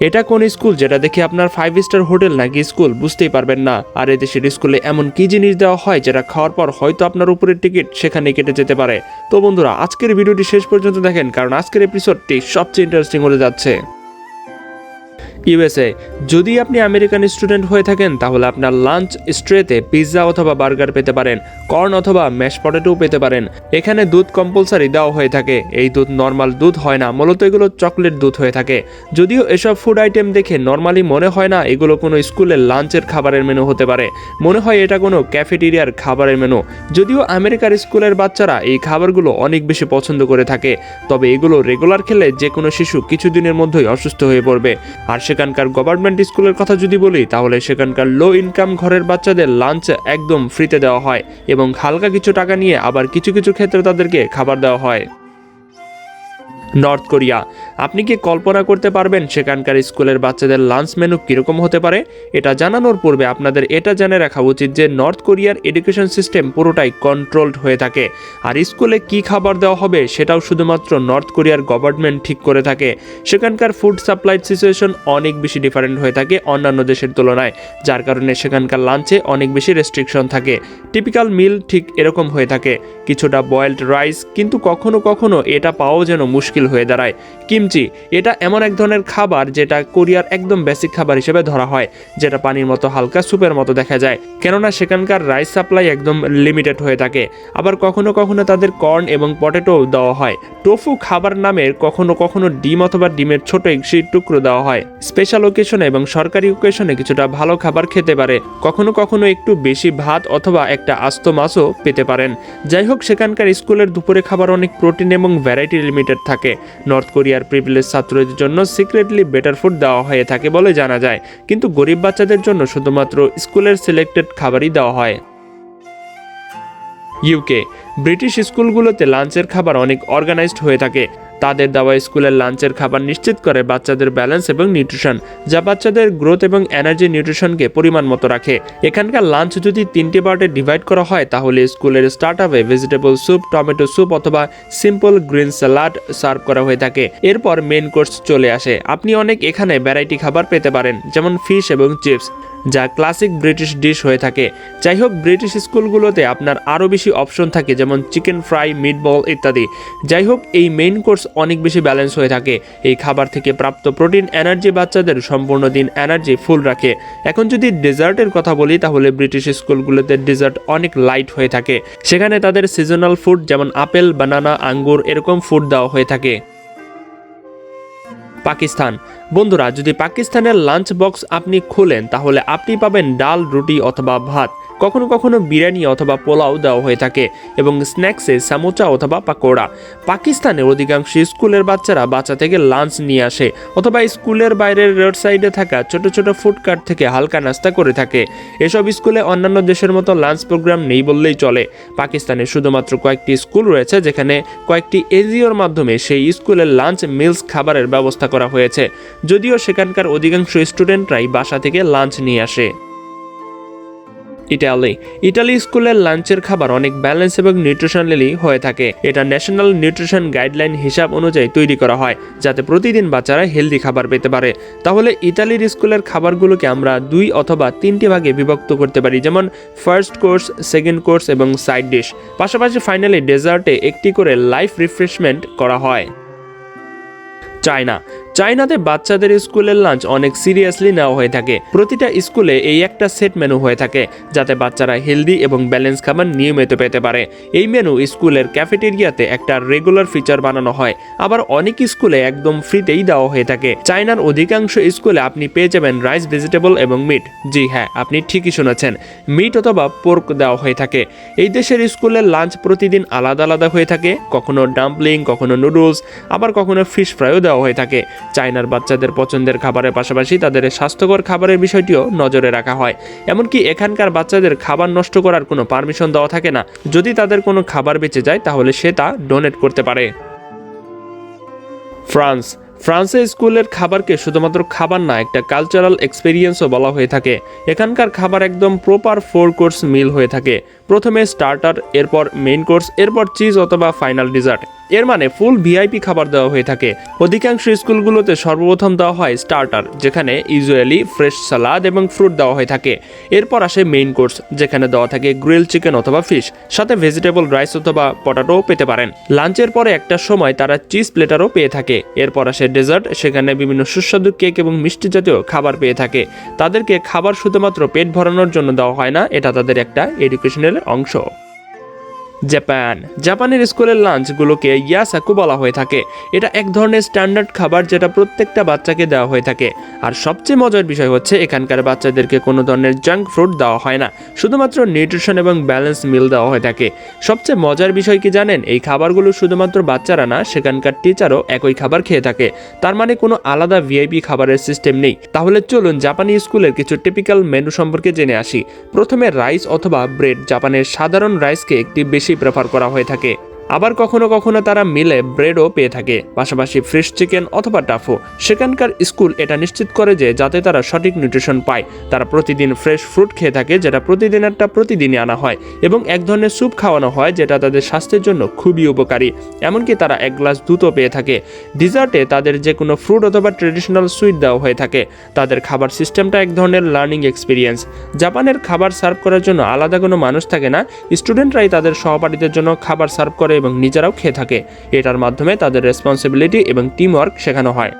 এটা কোন স্কুল? যেটা দেখে আপনার ফাইভ স্টার হোটেল নাকি স্কুল? বুঝতেই পারবেন না। আর এদেশের স্কুলে এমন কি জিনিস দেওয়া হয় যেটা খাওয়ার পর হয়তো আপনার উপরের টিকিট সেখানে কেটে যেতে পারে? তো বন্ধুরা, আজকের ভিডিওটি শেষ পর্যন্ত দেখেন, কারণ আজকের এপিসোডটি সবচেয়ে ইন্টারেস্টিং হতে যাচ্ছে। ইউএসএ। যদি আপনি আমেরিকান স্টুডেন্ট হয়ে থাকেন, তাহলে আপনার লাঞ্চ স্ট্রেতে পিৎজা অথবা বার্গার পেতে পারেন, কর্ন অথবা ম্যাশ পটেটোও পেতে পারেন। এখানে দুধ কম্পালসারি দেওয়া হয়ে থাকে। এই দুধ নর্মাল দুধ হয় না, মূলত এগুলো চকলেট দুধ হয়ে থাকে। যদিও এসব ফুড আইটেম দেখে নর্মালি মনে হয় না, এগুলো কোনো স্কুলের লাঞ্চের খাবারের মেনু হতে পারে। মনে হয় এটা কোনো ক্যাফেটেরিয়ার খাবারের মেনু। যদিও আমেরিকার স্কুলের বাচ্চারা এই খাবারগুলো অনেক বেশি পছন্দ করে থাকে, তবে এগুলো রেগুলার খেলে যে কোনো শিশু কিছুদিনের মধ্যেই অসুস্থ হয়ে পড়বে। আর সেখানকার গভর্নমেন্ট স্কুলের কথা যদি বলি, তাহলে সেখানকার লো ইনকাম ঘরের বাচ্চাদের লাঞ্চ একদম ফ্রিতে দেওয়া হয় এবং হালকা কিছু টাকা নিয়ে আবার কিছু কিছু ক্ষেত্রে তাদেরকে খাবার দেওয়া হয়। নর্থ কোরিয়া আপনি কি কল্পনা করতে পারবেন সেখানকার স্কুলের বাচ্চাদের লাঞ্চ মেনু কীরকম হতে পারে? এটা জানানোর পূর্বে আপনাদের এটা জেনে রাখা উচিত যে নর্থ কোরিয়ার এডুকেশন সিস্টেম পুরোটাই কন্ট্রোলড হয়ে থাকে। আর স্কুলে কি খাবার দেওয়া হবে সেটাও শুধুমাত্র নর্থ কোরিয়ার গভর্নমেন্ট ঠিক করে থাকে। সেখানকার ফুড সাপ্লাই সিচুয়েশন অনেক বেশি ডিফারেন্ট হয়ে থাকে অন্যান্য দেশের তুলনায়, যার কারণে সেখানকার লাঞ্চে অনেক বেশি রেস্ট্রিকশন থাকে। টিপিক্যাল মিল ঠিক এরকম হয়ে থাকে। কিছুটা বয়েলড রাইস কিন্তু কখনো কখনো এটা পাওয়াও যেন মুশকিল হয়ে দাঁড়ায়। কিমচি এটা এমন এক ধরনের খাবার যেটা কোরিয়ার একদম বেসিক খাবার হিসেবে ধরা হয়, যেটা পানির মতো হালকা স্যুপের মতো দেখা যায়। কেননা সেখানকার রাইস সাপ্লাই একদম লিমিটেড হয়ে থাকে। আবার কখনো কখনো তাদের কর্ন এবং পটেটো দেওয়া হয়। টোফু খাবার নামের কখনো কখনো ডিম অথবা ডিমের ছোট একটি টুকরো দেওয়া হয়। স্পেশাল ওকেশনে এবং সরকারি ওকেশনে কিছুটা ভালো খাবার খেতে পারে। কখনো কখনো একটু বেশি ভাত অথবা একটা আস্ত মাছও পেতে পারেন। যাই হোক, সেখানকার স্কুলের দুপুরে খাবার অনেক প্রোটিন এবং ভ্যারাইটি লিমিটেড থাকে। নর্থ কোরিয়ার প্রিভিলেজ ছাত্রদের জন্য সিক্রেটলি বেটার ফুড দেওয়া হয়ে থাকে বলে জানা যায়। কিন্তু গরিব বাচ্চাদের জন্য শুধুমাত্র স্কুলের সিলেক্টেড খাবারই দেওয়া হয়। ইউকে ব্রিটিশ স্কুলগুলোতে লাঞ্চের খাবার অনেক অর্গানাইজড হয়ে থাকে। তাদের দেওয়া স্কুলের লাঞ্চের খাবার নিশ্চিত করে বাচ্চাদের ব্যালেন্স এবং নিউট্রিশন যা বাচ্চাদের গ্রোথ এবং এনার্জি নিউট্রিশনকে পরিমাণ মতো রাখে। এখানকার লাঞ্চ যদি তিনটি পার্টে ডিভাইড করা হয়, তাহলে স্কুলের স্টার্ট আপে ভেজিটেবল স্যুপ টমেটো স্যুপ অথবা সিম্পল গ্রিন স্যালাড সার্ভ করা হয়ে থাকে। এরপর মেন কোর্স চলে আসে। আপনি অনেক এখানে ভ্যারাইটি খাবার পেতে পারেন, যেমন ফিশ এবং চিপস যা ক্লাসিক ব্রিটিশ ডিশ হয়ে থাকে। যাই হোক ব্রিটিশ স্কুলগুলোতে আপনার আরও বেশি অপশন থাকে, যেমন চিকেন ফ্রাই, মিটবল ইত্যাদি। যাই হোক এই মেইন কোর্স অনেক বেশি ব্যালেন্স হয়ে থাকে। এই খাবার থেকে প্রাপ্ত প্রোটিন, এনার্জি বাচ্চাদের সম্পূর্ণ দিন এনার্জি ফুল রাখে। এখন যদি ডেজার্টের কথা বলি, তাহলে ব্রিটিশ স্কুলগুলোতে ডেজার্ট অনেক লাইট হয়ে থাকে। সেখানে তাদের সিজনাল ফুড, যেমন আপেল, বানানা, আঙ্গুর, এরকম ফুড দেওয়া হয়ে থাকে। পাকিস্তান। বন্ধুরা, যদি পাকিস্তানের লাঞ্চ বক্স আপনি খোলেন, তাহলে আপনি পাবেন ডাল, রুটি অথবা ভাত। কখনো কখনো বিরিয়ানি অথবা পোলাও দেওয়া হয়ে থাকে এবং স্ন্যাক্সে সামোচা অথবা পাকোড়া। পাকিস্তানের অধিকাংশ স্কুলের বাচ্চারা বাচ্চা থেকে লাঞ্চ নিয়ে আসে অথবা স্কুলের বাইরের রোড সাইডে থাকা ছোট ছোট ফুডকার্ট থেকে হালকা নাস্তা করে থাকে। এসব স্কুলে অন্যান্য দেশের মতো লাঞ্চ প্রোগ্রাম নেই বললেই চলে। পাকিস্তানে শুধুমাত্র কয়েকটি স্কুল রয়েছে যেখানে কয়েকটি এনজিওর মাধ্যমে সেই স্কুলের লাঞ্চ মিলস খাবারের ব্যবস্থা করা হয়েছে। যদিও সেখানকার অধিকাংশ স্টুডেন্টরাই বাসা থেকে লাঞ্চ নিয়ে আসে। ইটালি। ইটালি স্কুলের লাঞ্চের খাবার অনেক ব্যালেন্স এবং নিউট্রিশনালি হয়ে থাকে। এটা ন্যাশনাল নিউট্রিশন গাইডলাইন হিসাব অনুযায়ী তৈরি করা হয়, যাতে প্রতিদিন বাচ্চারা হেলদি খাবার পেতে পারে। তাহলে ইটালির স্কুলের খাবারগুলোকে আমরা দুই অথবা তিনটি ভাগে বিভক্ত করতে পারি, যেমন ফার্স্ট কোর্স, সেকেন্ড কোর্স এবং সাইড ডিশ। পাশাপাশি ফাইনালি ডেজার্টে একটি করে লাইফ রিফ্রেশমেন্ট করা হয়। চায়না। চায়নাতে বাচ্চাদের স্কুলের লাঞ্চ অনেক সিরিয়াসলি নেওয়া হয়ে থাকে। প্রতিটা স্কুলে এই একটা সেট মেনু হয়ে থাকে, যাতে বাচ্চারা হেলদি এবং ব্যালেন্স খাবার নিয়মিত পেতে পারে। এই মেনু স্কুলের ক্যাফেটেরিয়াতে একটা রেগুলার ফিচার বানানো হয়, আবার অনেক স্কুলে একদম ফ্রিতেই দেওয়া হয়ে থাকে। চায়নার অধিকাংশ স্কুলে আপনি পেয়ে যাবেন রাইস, ভেজিটেবল এবং মিট। জি হ্যাঁ আপনি ঠিকই শুনেছেন, মিট অথবা পোর্ক দেওয়া হয়ে থাকে। এই দেশের স্কুলের লাঞ্চ প্রতিদিন আলাদা আলাদা হয়ে থাকে, কখনো ডাম্পলিং, কখনো নুডলস, আবার কখনো ফিশ ফ্রাইও দেওয়া হয়ে থাকে। চায়নার বাচ্চাদের পছন্দের খাবারের পাশাপাশি তাদের স্বাস্থ্যকর খাবারের বিষয়টিও নজরে রাখা হয়। এমনকি এখানকার বাচ্চাদের খাবার নষ্ট করার কোনো পারমিশন দেওয়া থাকে না। যদি তাদের কোনো খাবার বেঁচে যায়, তাহলে সে তা ডোনেট করতে পারে। ফ্রান্স। ফ্রান্সে স্কুলের খাবারকে শুধুমাত্র খাবার না, একটা কালচারাল এক্সপিরিয়েন্সও বলা হয়ে থাকে। এখানকার খাবার একদম প্রপার ফোর কোর্স মিল হয়ে থাকে। প্রথমে স্টার্টার এরপর মেইন কোর্স এরপর চিজ অথবা ফাইনাল ডিজার্ট এর মানে ফুল ভিআইপি খাবার দেওয়া হয়ে থাকে। অধিকাংশ স্কুলগুলোতে সর্বপ্রথম দেওয়া হয় স্টার্টার, যেখানে ইউজুয়ালি ফ্রেশ সালাদ এবং ফ্রুট দেওয়া হয়ে থাকে। এরপর আসে মেইন কোর্স, যেখানে দেওয়া থাকে গ্রিল চিকেন অথবা ফিশ, সাথে ভেজিটেবল রাইস অথবা পটাটোও পেতে পারেন। লাঞ্চের পরে একটা সময় তারা চিজ প্লেটারও পেয়ে থাকে। এরপর আসে ডেজার্ট, সেখানে বিভিন্ন সুস্বাদু কেক এবং মিষ্টি জাতীয় খাবার পেয়ে থাকে। তাদেরকে খাবার শুধুমাত্র পেট ভরানোর জন্য দেওয়া হয় না, এটা তাদের একটা এডুকেশনের অংশ। জাপান। জাপানের স্কুলের লাঞ্চগুলোকে ইয়াসাকু বলা হয়ে থাকে। এটা এক ধরনের স্ট্যান্ডার্ড খাবার যেটা প্রত্যেকটা বাচ্চাকে দেওয়া হয়ে থাকে। আর সবচেয়ে মজার বিষয় হচ্ছে, এখানকার বাচ্চাদেরকে কোনো ধরনের জাঙ্ক ফ্রুট দেওয়া হয় না। শুধুমাত্র নিউট্রিশন এবং ব্যালেন্স মিল দেওয়া হয়ে থাকে। সবচেয়ে মজার বিষয় কি জানেন? এই খাবারগুলো শুধুমাত্র বাচ্চারা না, সেখানকার টিচারও একই খাবার খেয়ে থাকে। তার মানে কোনো আলাদা ভিআইপি খাবারের সিস্টেম নেই। তাহলে চলুন জাপানি স্কুলের কিছু টিপিক্যাল মেনু সম্পর্কে জেনে আসি। প্রথমে রাইস অথবা ব্রেড জাপানের সাধারণ রাইসকে একটি বেশি প্রেফার করা হয়ে থাকে। আবার কখনো কখনো তারা মিলে ব্রেডও পেয়ে থাকে, পাশাপাশি ফ্রেশ চিকেন অথবা টাফো সেখানকার স্কুল এটা নিশ্চিত করে যে যাতে তারা সঠিক নিউট্রিশন পায়। তারা প্রতিদিন ফ্রেশ ফ্রুট খেয়ে থাকে, যেটা প্রতিদিনেরটা প্রতিদিনই আনা হয় এবং এক ধরনের স্যুপ খাওয়ানো হয়, যেটা তাদের স্বাস্থ্যের জন্য খুবই উপকারী। এমনকি তারা এক গ্লাস দুধও পেয়ে থাকে। ডিজার্টে তাদের যে কোনো ফ্রুট অথবা ট্রেডিশনাল সুইট দেওয়া হয়ে থাকে। তাদের খাবার সিস্টেমটা এক ধরনের লার্নিং এক্সপিরিয়েন্স জাপানের খাবার সার্ভ করার জন্য আলাদা কোনো মানুষ থাকে না। স্টুডেন্টরাই তাদের সহপাঠীদের জন্য খাবার সার্ভ করে এবং নিজেরাও খেয়ে থাকে। এটার মাধ্যমে তাদের রেসপন্সিবিলিটি এবং টিমওয়ার্ক শেখানো হয়।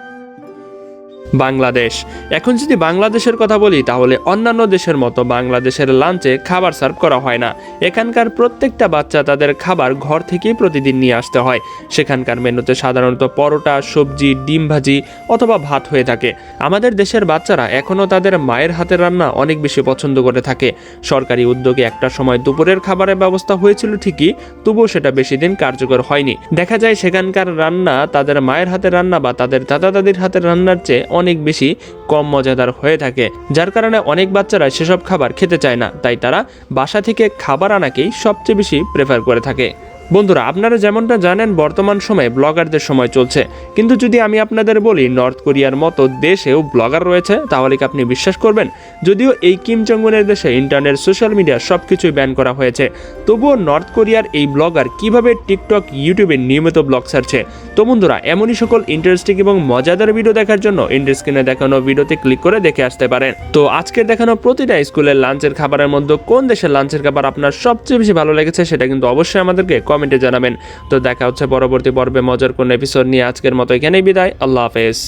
বাংলাদেশ। এখন যদি বাংলাদেশের কথা বলি, তাহলে অন্যান্য দেশের মতো বাংলাদেশের লাঞ্চে খাবার সার্ভ করা হয় না। এখানকার প্রত্যেকটা বাচ্চা তাদের খাবার ঘর থেকেই প্রতিদিন নিয়ে আসতে হয়। সেখানকার মেনুতে সাধারণত পরোটা, সবজি, ডিম ভাজি অথবা ভাত হয়ে থাকে। আমাদের দেশের বাচ্চারা এখনও তাদের মায়ের হাতের রান্না অনেক বেশি পছন্দ করে থাকে। সরকারি উদ্যোগে একটা সময় দুপুরের খাবারের ব্যবস্থা হয়েছিল ঠিকই, তবুও সেটা বেশি দিন কার্যকর হয়নি। দেখা যায় সেখানকার রান্না তাদের মায়ের হাতের রান্না বা তাদের দাদা দাদির হাতের রান্নার চেয়ে অনেক বেশি কম মজাদার হয়ে থাকে, যার কারণে অনেক বাচ্চারা সেসব খাবার খেতে চায় না। তাই তারা বাসা থেকে খাবার আনাকেই সবচেয়ে বেশি প্রেফার করে থাকে। বন্ধুরা, আপনারা যেমনটা জানেন, বর্তমান সময়ে ব্লগারদের সময় চলছে। কিন্তু যদি আমি আপনাদের বলি, নর্থ কোরিয়ার মতো দেশেও ব্লগার রয়েছে, তাহলে কি আপনি বিশ্বাস করবেন? যদিও এই কিম জঙ্গনের দেশে ইন্টারনেট, সোশ্যাল মিডিয়া সব কিছুই ব্যান করা হয়েছে, তবুও নর্থ কোরিয়ার এই ব্লগার কীভাবে টিকটক, ইউটিউবে নিয়মিত ব্লগ ছাড়ছে? তো বন্ধুরা, এমনই সকল ইন্টারেস্টিং এবং মজাদার ভিডিও দেখার জন্য ইন্ডের স্ক্রিনে দেখানো ভিডিওতে ক্লিক করে দেখে আসতে পারেন। তো আজকে দেখানো প্রতিটা স্কুলের লাঞ্চের খাবারের মধ্যে কোন দেশের লাঞ্চের খাবার আপনার সবচেয়ে বেশি ভালো লেগেছে, সেটা কিন্তু অবশ্যই আমাদেরকে কমেন্টে জানাবেন। তো দেখা হচ্ছে পরবর্তী পর্বে মজার কোন এপিসোড নিয়ে। আজকের মতো এখানেই বিদায়। আল্লাহ হাফেজ।